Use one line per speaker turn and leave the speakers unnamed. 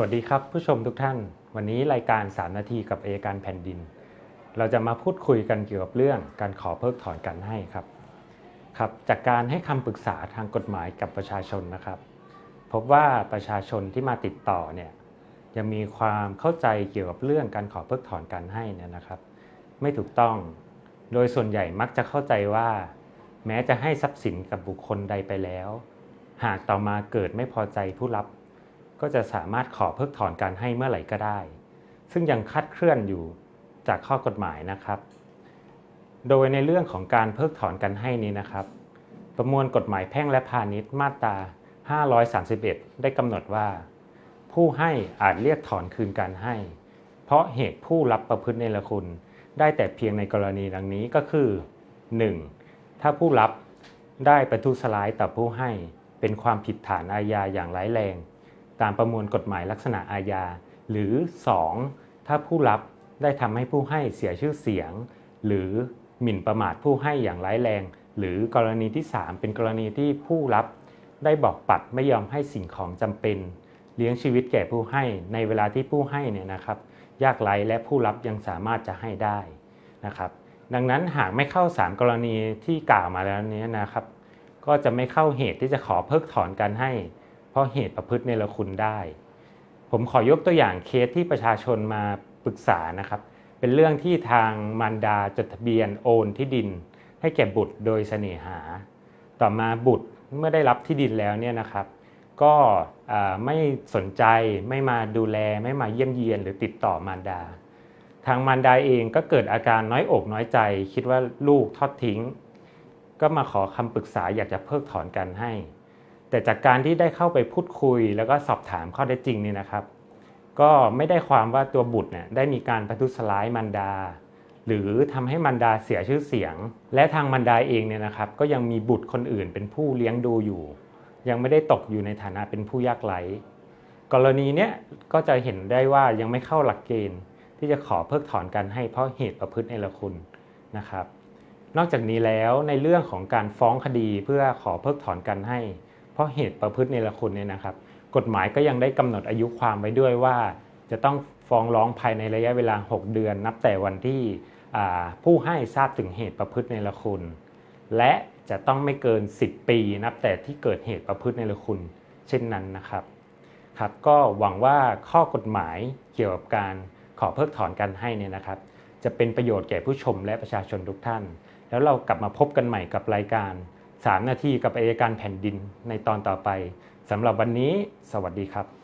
วัสดีครับผู้ชมทุกท่าน วันนี้รายการ 3 นาทีกับอัยการแผ่นดิน เราจะมาพูดคุยกันเกี่ยวกับเรื่องการขอเพิกถอนการให้ครับครับจากการให้คำปรึกษาทางกฎหมายกับประชาชนนะครับ พบว่าประชาชนที่มาติดต่อเนี่ยยังมีความเข้าใจเกี่ยวกับเรื่องการขอเพิกถอนการให้เนี่ยนะครับ ไม่ถูกต้อง โดยส่วนใหญ่มักจะเข้าใจว่า แม้จะให้ทรัพย์สินกับบุคคลใดไปแล้ว หากต่อมาเกิดไม่พอใจผู้รับ ก็จะสามารถขอเพิกถอนการให้เมื่อไหร่ก็ได้ ซึ่งยังคาดเคลื่อนอยู่จากข้อกฎหมายนะครับ โดยในเรื่องของการเพิกถอนการให้นี้นะครับ ประมวลกฎหมายแพ่งและพาณิชย์มาตรา 531 ได้กำหนดว่า ผู้ให้อาจเรียกถอนคืนการให้ เพราะเหตุผู้รับประพฤติในละคุณ ได้แต่เพียงในกรณีดังนี้ก็คือ 1. ถ้าผู้รับได้ประทุษร้ายต่อผู้ให้เป็นความผิดฐานอาญาอย่างร้ายแรง ตามประมวลกฎหมายลักษณะอาญา หรือ 2. ถ้าผู้รับได้ทำให้ผู้ให้เสียชื่อเสียง หรือหมิ่นประมาทผู้ให้อย่างร้ายแรง หรือกรณีที่ 3 เป็นกรณีที่ผู้รับ ได้บอกปัดไม่ยอมให้สิ่งของจำเป็น เลี้ยงชีวิตแก่ผู้ให้ในเวลาที่ผู้ให้เนี่ยนะครับ ยากไร้และผู้รับยังสามารถจะให้ได้นะครับดังนั้นหากไม่เข้า 3 กรณีที่กล่าวมาแล้วนี้นะครับ ก็จะไม่เข้าเหตุที่จะขอเพิกถอนการให้ เพราะเหตุประพฤติในละคุณได้ ผมขอยกตัวอย่างเคสที่ประชาชนมาปรึกษานะครับ เป็นเรื่องที่ทางมารดาจดทะเบียนโอนที่ดิน ให้แก่บุตรโดยเสน่หา ต่อมาบุตรเมื่อได้รับที่ดินแล้วเนี่ยนะครับ ก็ไม่สนใจไม่มาดูแลไม่มาเยี่ยมเยียนหรือติดต่อมารดา ทางมารดาเองก็เกิดอาการน้อยอกน้อยใจ คิดว่าลูกทอดทิ้ง ก็มาขอคำปรึกษาอยากจะเพิกถอนกันให้ แต่จากการที่ได้เข้าไปพูดคุย แล้วก็สอบถามข้อเท็จจริงนี่นะครับ ก็ไม่ได้ความว่าตัวบุตรเนี่ยได้มีการประทุษร้ายมารดา หรือทำให้มารดาเสียชื่อเสียง และทางมารดาเองเนี่ยนะครับ ก็ยังมีบุตรคนอื่นเป็นผู้เลี้ยงดูอยู่ ยังไม่ได้ตกอยู่ในฐานะเป็นผู้ยากไร้กรณีเนี้ยก็จะเห็นได้ว่ายังไม่เข้าหลักเกณฑ์ ที่จะขอเพิกถอนกันให้เพราะเหตุประพฤติในละคุณนะครับ นอกจากนี้แล้วในเรื่องของการฟ้องคดีเพื่อขอเพิกถอนกันให้ ราะเหตุประพฤติในละคุณเนี่ยนะครับ กฎหมายก็ยังได้กำหนดอายุความไว้ด้วยว่า จะต้องฟ้องร้องภายในระยะเวลา 6 เดือน นับแต่วันที่ผู้ให้ทราบถึงเหตุประพฤติในละคุณ และจะต้องไม่เกิน 10 ปี นับแต่ที่เกิดเหตุประพฤติในละคุณ เช่นนั้นนะครับครับก็หวังว่าข้อกฎหมายเกี่ยวกับการขอเพิกถอนการให้เนี่ยนะครับ จะเป็นประโยชน์แก่ผู้ชมและประชาชนทุกท่าน แล้วเรากลับมาพบกันใหม่กับรายการ 3 นาทีกับอายการแผ่นดินในตอนต่อไปสำหรับวันนี้ สวัสดีครับ